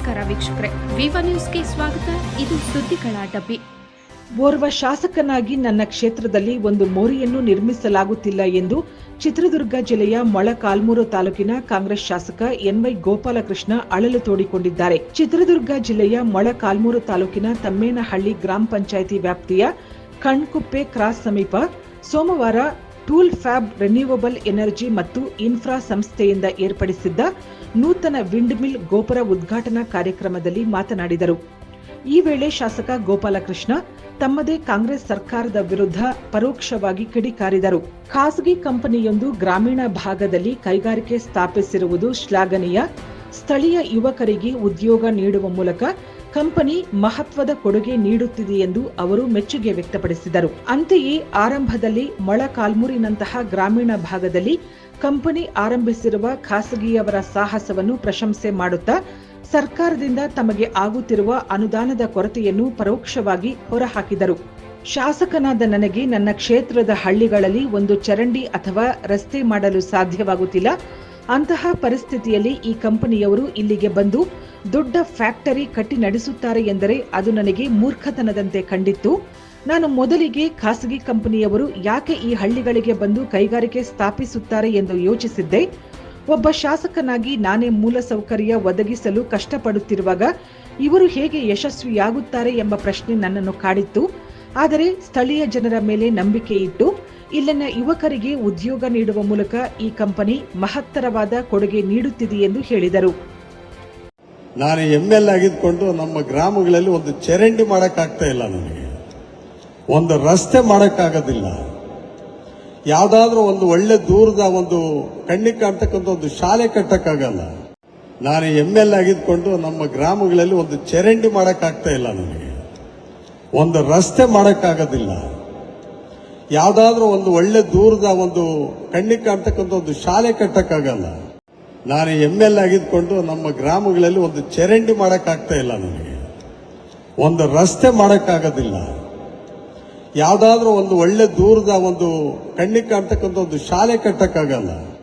ನಮಸ್ಕಾರ ವೀಕ್ಷಕರೇ. ವಿವ ನ್ಯೂಸ್ಗೆ ಸ್ವಾಗತ. ಇದು ಸುದ್ದಿಗಳ ಡಬ್ಬಿ. ಓರ್ವ ಶಾಸಕನಾಗಿ ನನ್ನ ಕ್ಷೇತ್ರದಲ್ಲಿ ಒಂದು ಮೋರಿಯನ್ನು ನಿರ್ಮಿಸಲಾಗುತ್ತಿಲ್ಲ ಎಂದು ಚಿತ್ರದುರ್ಗ ಜಿಲ್ಲೆಯ ಮೊಳಕಾಲ್ಮೂರು ತಾಲೂಕಿನ ಕಾಂಗ್ರೆಸ್ ಶಾಸಕ ಎನ್ವೈ ಗೋಪಾಲಕೃಷ್ಣ ಅಳಲು ತೋಡಿಕೊಂಡಿದ್ದಾರೆ. ಚಿತ್ರದುರ್ಗ ಜಿಲ್ಲೆಯ ಮೊಳಕಾಲ್ಮೂರು ತಾಲೂಕಿನ ತಮ್ಮೇನಹಳ್ಳಿ ಗ್ರಾಮ ಪಂಚಾಯಿತಿ ವ್ಯಾಪ್ತಿಯ ಕಣ್ಕುಪ್ಪೆ ಕ್ರಾಸ್ ಸಮೀಪ ಸೋಮವಾರ ಟೂಲ್ ಫ್ಯಾಬ್ ರಿನ್ಯೂವಬಲ್ ಎನರ್ಜಿ ಮತ್ತು ಇನ್ಫ್ರಾ ಸಂಸ್ಥೆಯಿಂದ ಏರ್ಪಡಿಸಿದ್ದ ನೂತನ ವಿಂಡ್ ಮಿಲ್ ಗೋಪುರ ಉದ್ಘಾಟನಾ ಕಾರ್ಯಕ್ರಮದಲ್ಲಿ ಮಾತನಾಡಿದರು. ಈ ವೇಳೆ ಶಾಸಕ ಗೋಪಾಲಕೃಷ್ಣ ತಮ್ಮದೇ ಕಾಂಗ್ರೆಸ್ ಸರ್ಕಾರದ ವಿರುದ್ಧ ಪರೋಕ್ಷವಾಗಿ ಕಿಡಿಕಾರಿದರು. ಖಾಸಗಿ ಕಂಪನಿಯೊಂದು ಗ್ರಾಮೀಣ ಭಾಗದಲ್ಲಿ ಕೈಗಾರಿಕೆ ಸ್ಥಾಪಿಸಿರುವುದು ಶ್ಲಾಘನೀಯ. ಸ್ಥಳೀಯ ಯುವಕರಿಗೆ ಉದ್ಯೋಗ ನೀಡುವ ಮೂಲಕ ಕಂಪನಿ ಮಹತ್ವದ ಕೊಡುಗೆ ನೀಡುತ್ತಿದೆ ಎಂದು ಅವರು ಮೆಚ್ಚುಗೆ ವ್ಯಕ್ತಪಡಿಸಿದರು. ಅಂತೆಯೇ ಆರಂಭದಲ್ಲಿ ಮೊಳಕಾಲ್ಮೂರಿನಂತಹ ಗ್ರಾಮೀಣ ಭಾಗದಲ್ಲಿ ಕಂಪನಿ ಆರಂಭಿಸಿರುವ ಖಾಸಗಿಯವರ ಸಾಹಸವನ್ನು ಪ್ರಶಂಸೆ ಮಾಡುತ್ತಾ ಸರ್ಕಾರದಿಂದ ತಮಗೆ ಆಗುತ್ತಿರುವ ಅನುದಾನದ ಕೊರತೆಯನ್ನು ಪರೋಕ್ಷವಾಗಿ ಹೊರಹಾಕಿದರು. ಶಾಸಕನಾದ ನನಗೆ ನನ್ನ ಕ್ಷೇತ್ರದ ಹಳ್ಳಿಗಳಲ್ಲಿ ಒಂದು ಚರಂಡಿ ಅಥವಾ ರಸ್ತೆ ಮಾಡಲು ಸಾಧ್ಯವಾಗುತ್ತಿಲ್ಲ. ಅಂತಹ ಪರಿಸ್ಥಿತಿಯಲ್ಲಿ ಈ ಕಂಪನಿಯವರು ಇಲ್ಲಿಗೆ ಬಂದು ದೊಡ್ಡ ಫ್ಯಾಕ್ಟರಿ ಕಟ್ಟಿ ನಡೆಸುತ್ತಾರೆ ಎಂದರೆ ಅದು ನನಗೆ ಮೂರ್ಖತನದಂತೆ ಕಂಡಿತ್ತು. ನಾನು ಮೊದಲಿಗೆ ಖಾಸಗಿ ಕಂಪನಿಯವರು ಯಾಕೆ ಈ ಹಳ್ಳಿಗಳಿಗೆ ಬಂದು ಕೈಗಾರಿಕೆ ಸ್ಥಾಪಿಸುತ್ತಾರೆ ಎಂದು ಯೋಚಿಸಿದ್ದೆ. ಒಬ್ಬ ಶಾಸಕನಾಗಿ ನಾನೇ ಮೂಲಸೌಕರ್ಯ ಒದಗಿಸಲು ಕಷ್ಟಪಡುತ್ತಿರುವಾಗ ಇವರು ಹೇಗೆ ಯಶಸ್ವಿಯಾಗುತ್ತಾರೆ ಎಂಬ ಪ್ರಶ್ನೆ ನನ್ನನ್ನು ಕಾಡಿತ್ತು. ಆದರೆ ಸ್ಥಳೀಯ ಜನರ ಮೇಲೆ ನಂಬಿಕೆ ಇಟ್ಟು ಇಲ್ಲಿನ ಯುವಕರಿಗೆ ಉದ್ಯೋಗ ನೀಡುವ ಮೂಲಕ ಈ ಕಂಪನಿ ಮಹತ್ತರವಾದ ಕೊಡುಗೆ ನೀಡುತ್ತಿದೆ ಎಂದು ಹೇಳಿದರು. ನಾನು ಎಂ ಎಲ್ ಆಗಿದ್ಕೊಂಡು ನಮ್ಮ ಗ್ರಾಮಗಳಲ್ಲಿ ಒಂದು ಚರಂಡಿ ಮಾಡಕ್ಕಾಗ್ತಾ ಇಲ್ಲ ನನಗೆ. ಒಂದು ರಸ್ತೆ ಮಾಡಕ್ಕಾಗೋದಿಲ್ಲ ಯಾವುದಾದ್ರೂ ಒಂದು ಒಳ್ಳೆ ದೂರದ ಒಂದು ಕಣ್ಣಿಗೆ ಕಾಣ್ತಕ್ಕಂಥ ಒಂದು ಶಾಲೆ ಕಟ್ಟಕ್ಕಾಗಲ್ಲ ನಾನು ಎಂ ಎಲ್ ಆಗಿದ್ಕೊಂಡು ನಮ್ಮ ಗ್ರಾಮಗಳಲ್ಲಿ ಒಂದು ಚರಂಡಿ ಮಾಡೋಕ್ಕಾಗ್ತಾ ಇಲ್ಲ ನನಗೆ. ಒಂದು ರಸ್ತೆ ಮಾಡಕ್ಕಾಗೋದಿಲ್ಲ ಯಾವ್ದಾದ್ರೂ ಒಂದು ಒಳ್ಳೆ ದೂರದ ಒಂದು ಕಣ್ಣಿಗೆ ಕಾಣ್ತಕ್ಕಂಥ ಒಂದು ಶಾಲೆ ಕಟ್ಟಕ್ಕಾಗಲ್ಲ. ನಾನು ಎಂ ಎಲ್ ಆಗಿದ್ಕೊಂಡು ನಮ್ಮ ಗ್ರಾಮಗಳಲ್ಲಿ ಒಂದು ಚರಂಡಿ ಮಾಡೋಕ್ಕಾಗ್ತಾ ಇಲ್ಲ ನನಗೆ. ಒಂದು ರಸ್ತೆ ಮಾಡೋಕ್ಕಾಗೋದಿಲ್ಲ ಯಾವುದಾದ್ರೂ ಒಂದು ಒಳ್ಳೆ ದೂರದ ಒಂದು ಕಣ್ಣಿಗೆ ಕಾಣ್ತಕ್ಕಂಥ ಒಂದು ಶಾಲೆ ಕಟ್ಟಕ್ಕಾಗಲ್ಲ.